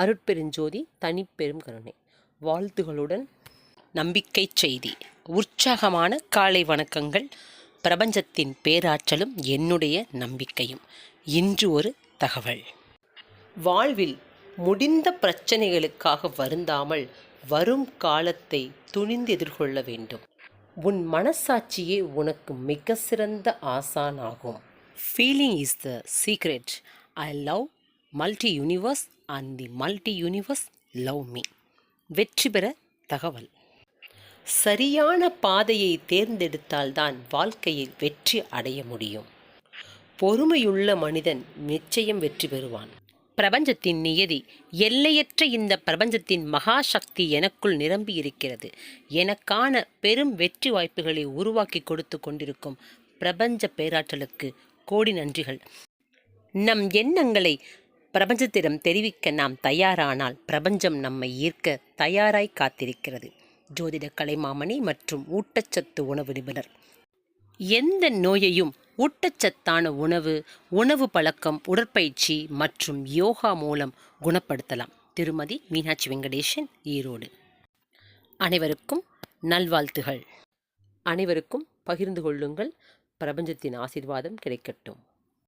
அருட்பெருஞ்சோதி தனிப்பெரும் கருணை. வாழ்த்துகளுடன் நம்பிக்கை செய்தி. உற்சாகமான காலை வணக்கங்கள். பிரபஞ்சத்தின் பேராற்றலும் என்னுடைய நம்பிக்கையும். இன்று ஒரு தகவல். வாழ்வில் முடிந்த பிரச்சனைகளுக்காக வருந்தாமல் வரும் காலத்தை துணிந்து எதிர்கொள்ள வேண்டும். உன் மனசாட்சியே உனக்கு மிக சிறந்த ஆசானாகும். Feeling is the secret I love multi universe and the multi universe love me வெற்றி பெற தகவல். சரியான பாதையை தேர்ந்தெடுத்தால்தான் வாழ்க்கையில் வெற்றி அடைய முடியும். பொறுமையுள்ள மனிதன் நிச்சயம் வெற்றி பெறுவான். பிரபஞ்சத்தின் நியதி எல்லையற்ற இந்த பிரபஞ்சத்தின் மகா சக்தி எனக்குள் நிரம்பி இருக்கிறது எனக்கான பெரும் வெற்றி வாய்ப்புகளை உருவாக்கி கொடுத்து கொண்டிருக்கும் பிரபஞ்ச பேராற்றலுக்கு கோடி நன்றிகள். நம் எண்ணங்களை பிரபஞ்சத்திடம் தெரிவிக்க நாம் தயாரானால் பிரபஞ்சம் நம்மை ஈர்க்க தயாராய் காத்திருக்கிறது. ஜோதிட கலைமாமணி மற்றும் ஊட்டச்சத்து உணவு நிபுணர். எந்த நோயையும் ஊட்டச்சத்தான உணவு உணவு பழக்கம் உடற்பயிற்சி மற்றும் யோகா மூலம் குணப்படுத்தலாம். திருமதி மீனாட்சி வெங்கடேசன் ஈரோடு. அனைவருக்கும் நல்வாழ்த்துகள். அனைவருக்கும் பகிர்ந்து கொள்ளுங்கள். பிரபஞ்சத்தின் ஆசீர்வாதம் கிடைக்கட்டும்.